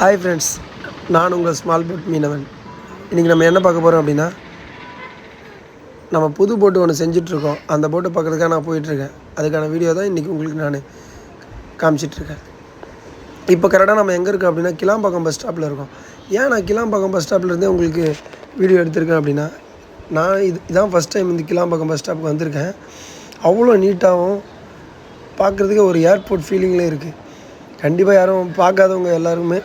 Hi friends நான் உங்கள் small boat மீனவன். இன்றைக்கி நம்ம என்ன பார்க்க போகிறோம் அப்படின்னா நம்ம புது போட்டு ஒன்று செஞ்சிட்ருக்கோம் அந்த போட்டை பார்க்குறதுக்காக நான் போயிட்டுருக்கேன். அதுக்கான வீடியோ தான் இன்றைக்கி உங்களுக்கு நான் காமிச்சிட்ருக்கேன் இப்போ கரெக்டாக நம்ம எங்கே இருக்கோம் அப்படின்னா கிளாம்பாக்கம் பஸ் ஸ்டாப்பில் இருக்கோம். ஏன் நான் கிளாம்பாக்கம் பஸ் ஸ்டாப்லேருந்தே உங்களுக்கு வீடியோ எடுத்திருக்கேன் அப்படின்னா நான் இது இதான் ஃபஸ்ட் டைம் இந்த கிளாம்பாக்கம் பஸ் ஸ்டாப்புக்கு வந்திருக்கேன். அவ்வளோ நீட்டாகவும் பார்க்குறதுக்கு ஒரு ஏர்போர்ட் ஃபீலிங்லேயே இருக்குது கண்டிப்பாக யாரும் பார்க்காதவங்க எல்லாருமே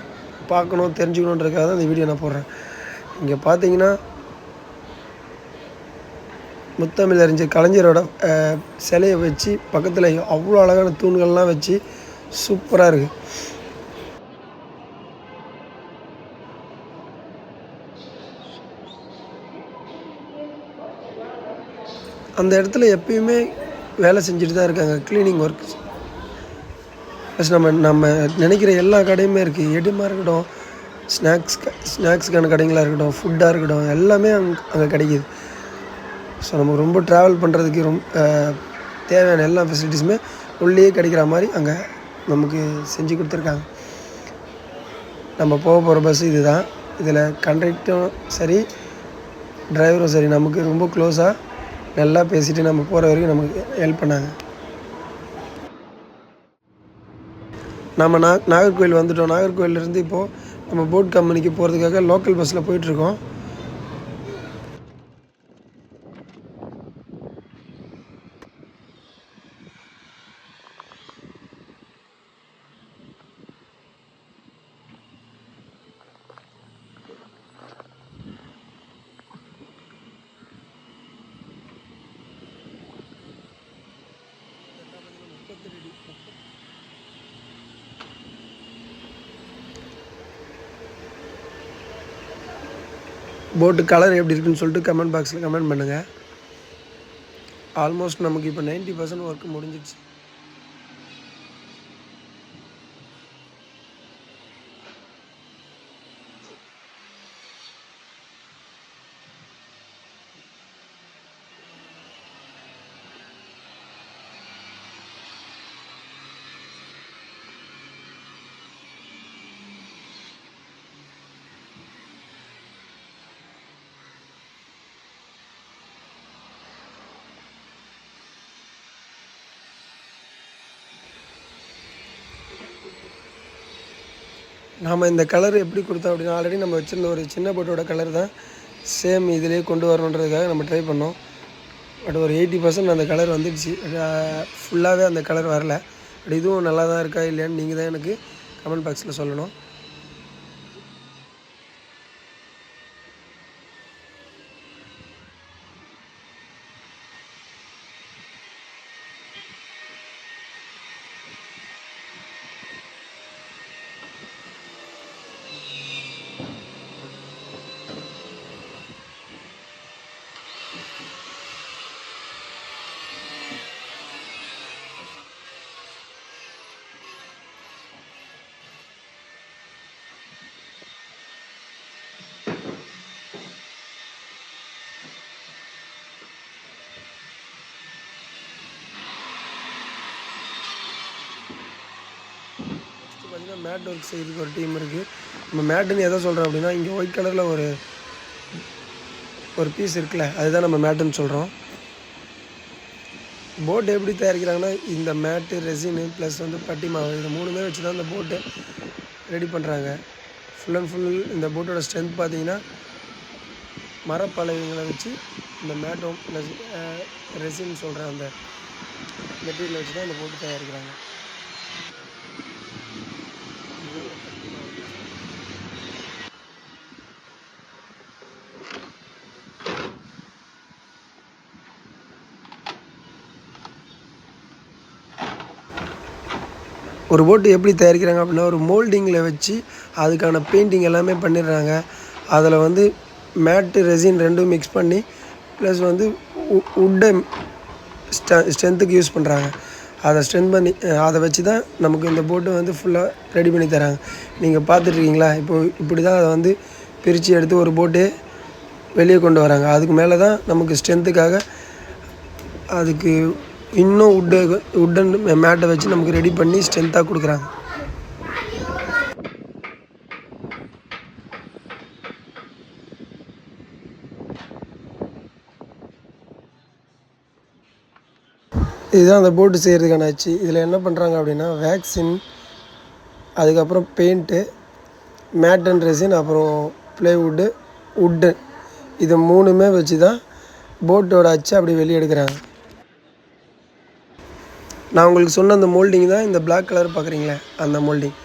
பார்க்கணும் தெரிஞ்சுக்கணுன்றதுக்காக தான் இந்த வீடியோ நான் போடுறேன். இங்கே பார்த்தீங்கன்னா முத்தமிழ் அறிஞர் கலைஞரோட சிலையை வச்சு பக்கத்தில் அவ்வளோ அழகான தூண்கள்லாம் வச்சு சூப்பராக இருக்குது அந்த இடத்துல எப்பயுமே வேலை செஞ்சுட்டு தான் இருக்காங்க. க்ளீனிங் ஒர்க் ப்ளஸ் நம்ம நம்ம நினைக்கிற எல்லா கடையுமே இருக்குது எடிமா இருக்கட்டும் ஸ்நாக்ஸ் ஸ்நாக்ஸுக்கான கடைங்களாக இருக்கட்டும் ஃபுட்டாக இருக்கட்டும் எல்லாமே அங்கே அங்கே கிடைக்கிது. ஸோ நமக்கு ரொம்ப ட்ராவல் பண்ணுறதுக்கு ரொம்ப தேவையான எல்லா ஃபெசிலிட்டிஸுமே உள்ளேயே கிடைக்கிற மாதிரி அங்கே நமக்கு செஞ்சு கொடுத்துருக்காங்க. நம்ம போக போகிற பஸ் இது தான் இதில் கண்டக்டரும் சரி டிரைவரும் சரி நமக்கு ரொம்ப க்ளோஸாக நல்லா பேசிட்டு நம்ம போகிற வரைக்கும் நமக்கு ஹெல்ப் பண்ணாங்க. நம்ம நா நாகர்கோவில் வந்துவிட்டோம் நாகர்கோவிலேருந்து இப்போது நம்ம போட் கம்பெனிக்கு போகிறதுக்காக லோக்கல் பஸ்ஸில் போயிட்டுருக்கோம் போட்டு கலர் எப்படி இருக்குன்னு சொல்லிட்டு கமெண்ட் பாக்ஸில் கமெண்ட் பண்ணுங்கள் ஆல்மோஸ்ட் நமக்கு இப்போ 90% பர்சன்ட் ஒர்க் முடிஞ்சிடுச்சு நாம் இந்த கலர் எப்படி கொடுத்தோம் அப்படின்னா ஆல்ரெடி நம்ம வச்சுருந்த ஒரு சின்ன போட்டோட கலர் தான் சேம் இதிலே கொண்டு வரணுன்றதுக்காக நம்ம ட்ரை பண்ணோம். பட் ஒரு எயிட்டி பர்சன்ட் அந்த கலர் வந்துடுச்சு. ஃபுல்லாகவே அந்த கலர் வரல. பட் இதுவும் நல்லா தான் இருக்கா இல்லையான்னு நீங்கள் தான் எனக்கு கமெண்ட் பாக்ஸில் சொல்லணும். பார்த்தீங்கன்னா மேட் ஒர்க் செய்கிறதுக்கு ஒரு டீம் இருக்குது நம்ம மேட்டுன்னு எதை சொல்கிறோம் அப்படின்னா இங்கே ஒயிட் கலரில் ஒரு ஒரு பீஸ் இருக்குல்ல அதுதான் நம்ம மேட்டுன்னு சொல்கிறோம் போட் எப்படி தயாரிக்கிறாங்கன்னா இந்த மேட்டு ரெசினு ப்ளஸ் வந்து பட்டி மாவு இது மூணுமே வச்சு தான் இந்த போட்டு ரெடி பண்ணுறாங்க ஃபுல் அண்ட் ஃபுல் இந்த போட்டோட ஸ்ட்ரென்த் பார்த்தீங்கன்னா மரப்பலகைகளை வச்சு இந்த மேட்டும் ப்ளஸ் ரெசின்னு சொல்கிற அந்த மெட்டீரியல் வச்சு தான் இந்த போட்டு தயாரிக்கிறாங்க. ஒரு போட்டு எப்படி தயாரிக்கிறாங்க அப்படின்னா ஒரு மோல்டிங்கில் வச்சு அதுக்கான பெயிண்டிங் எல்லாமே பண்ணிடுறாங்க. அதில் வந்து மேட்டு ரெசின் ரெண்டும் மிக்ஸ் பண்ணி ப்ளஸ் வந்து உட்டை ஸ்ட ஸ்ட்ரென்த்துக்கு யூஸ் பண்ணுறாங்க அதை ஸ்ட்ரென்த் பண்ணி அதை வச்சு தான் நமக்கு இந்த போட்டு வந்து ஃபுல்லாக ரெடி பண்ணி தராங்க. நீங்கள் பார்த்துட்ருக்கீங்களா இப்போ இப்படி தான் அதை வந்து பிரித்து எடுத்து ஒரு போட்டே வெளியே கொண்டு வராங்க. அதுக்கு மேலே தான் நமக்கு ஸ்ட்ரென்த்துக்காக அதுக்கு இன்னும் உட்டு உட்டன் மேட்டை வச்சு நமக்கு ரெடி பண்ணி ஸ்ட்ரென்த்தாக கொடுக்குறாங்க. இதுதான் அந்த போட்டு செய்கிறதுக்கான ஆச்சு இதில் என்ன பண்ணுறாங்க அப்படின்னா வேக்சின் அதுக்கப்புறம் பெயிண்ட்டு மேட் அண்ட் ரெசின் அப்புறம் பிளேவுட்டு உட்டு இது மூணுமே வச்சு தான் போட்டோட அச்சு அப்படி வெளியே எடுக்கிறாங்க. நான் உங்களுக்கு சொன்ன அந்த மோல்டிங் தான் இந்த பிளாக் கலர் பார்க்குறீங்களே அந்த மோல்டிங்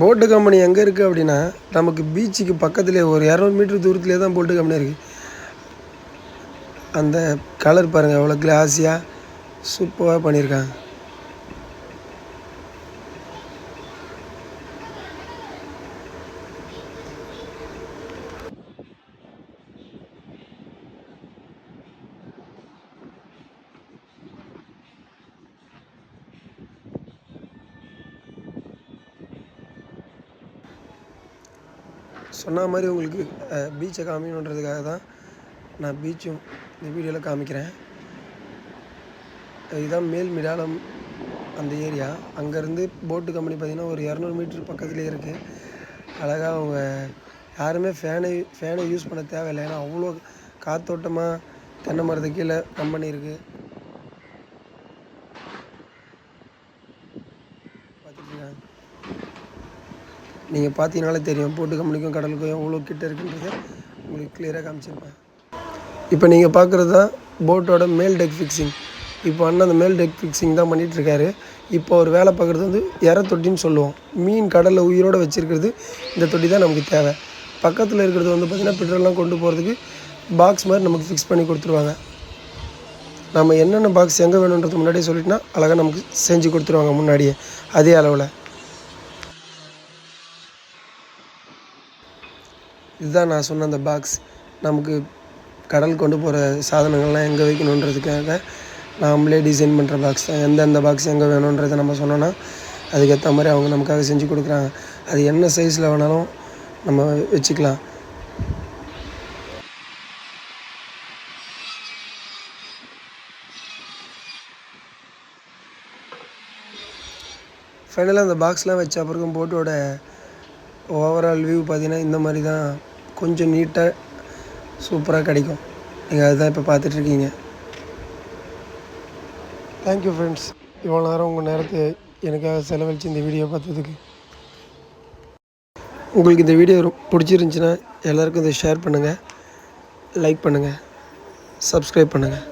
போட்டு கம்பெனி எங்கே இருக்குது அப்படின்னா நமக்கு பீச்சுக்கு பக்கத்துலேயே ஒரு இரநூறு மீட்டர் தூரத்துலேயே தான் போட்டு கம்பெனி இருக்குது அந்த கலர் பாருங்கள் எவ்வளோ கிளாஸியாக சூப்பராக பண்ணியிருக்காங்க. சொன்ன மாதிரி உங்களுக்கு பீச்சை காமிக்கணுன்றதுக்காக தான் நான் பீச்சும் இந்த வீடியோவில் காமிக்கிறேன். இதுதான் மேல் மிடாலம் அந்த ஏரியா அங்கேருந்து போட்டு கம்பெனி பார்த்திங்கன்னா ஒரு இரநூறு மீட்ரு பக்கத்துலேயே இருக்குது அழகாக அவங்க யாருமே ஃபேனை ஃபேனை யூஸ் பண்ண தேவையில்லை. ஏன்னா அவ்வளோ காத்தோட்டமாக தென்னை மரத்து கீழே கம்பெனி இருக்குது நீங்கள் பார்த்தீங்கனாலே தெரியும் போட்டு கம்பெனிக்கும் கடலுக்கும் எவ்வளோ கிட்ட இருக்குன்றது உங்களுக்கு கிளியராக காமிச்சிருப்பேன். இப்போ நீங்கள் பார்க்குறது தான் போட்டோட மேல் டெக் ஃபிக்ஸிங் இப்போ அண்ணன் அந்த மேல் டெக் ஃபிக்ஸிங் தான் பண்ணிகிட்ருக்காரு இப்போ அவர் வேலை பார்க்குறது வந்து எற தொட்டின்னு சொல்லுவோம். மீன் கடலில் உயிரோடு வச்சுருக்கிறது இந்த தொட்டி தான் நமக்கு தேவை. பக்கத்தில் இருக்கிறது வந்து பார்த்திங்கன்னா பெட்ரோல்லாம் கொண்டு போகிறதுக்கு பாக்ஸ் மாதிரி நமக்கு ஃபிக்ஸ் பண்ணி கொடுத்துருவாங்க. நம்ம என்னென்ன பாக்ஸ் எங்கே வேணுன்றது முன்னாடியே சொல்லிட்டுனா அழகாக நமக்கு செஞ்சு கொடுத்துருவாங்க முன்னாடியே அதே அளவில். இதுதான் நான் சொன்ன அந்த பாக்ஸ் நமக்கு கடல் கொண்டு போகிற சாதனங்கள்லாம் எங்கே வைக்கணுன்றதுக்காக நாமளே டிசைன் பண்ணுற பாக்ஸ் தான். எந்தெந்த பாக்ஸ் எங்கே வேணுன்றதை நம்ம சொன்னோன்னா அதுக்கேற்ற மாதிரி அவங்க நமக்காக செஞ்சு கொடுக்குறாங்க. அது என்ன சைஸில் வேணாலும் நம்ம வச்சுக்கலாம். ஃபைனலாக அந்த பாக்ஸ்லாம் வச்ச அப்புறம் போட்டோட ஓவரால் வியூ பார்த்திங்கன்னா இந்த மாதிரி தான் கொஞ்சம் நீட்டாக சூப்பராக கிடைக்கும். நீங்கள் அதுதான் இப்போ பார்த்துட்ருக்கீங்க. தேங்க்யூ ஃப்ரெண்ட்ஸ் இவ்வளோ நேரம் உங்கள் நேரத்தை எனக்காக செலவழித்து இந்த வீடியோ பார்த்ததுக்கு. உங்களுக்கு இந்த வீடியோ பிடிச்சிருந்துச்சின்னா எல்லாருக்கும் இதை ஷேர் பண்ணுங்கள் லைக் பண்ணுங்கள் சப்ஸ்கிரைப் பண்ணுங்கள்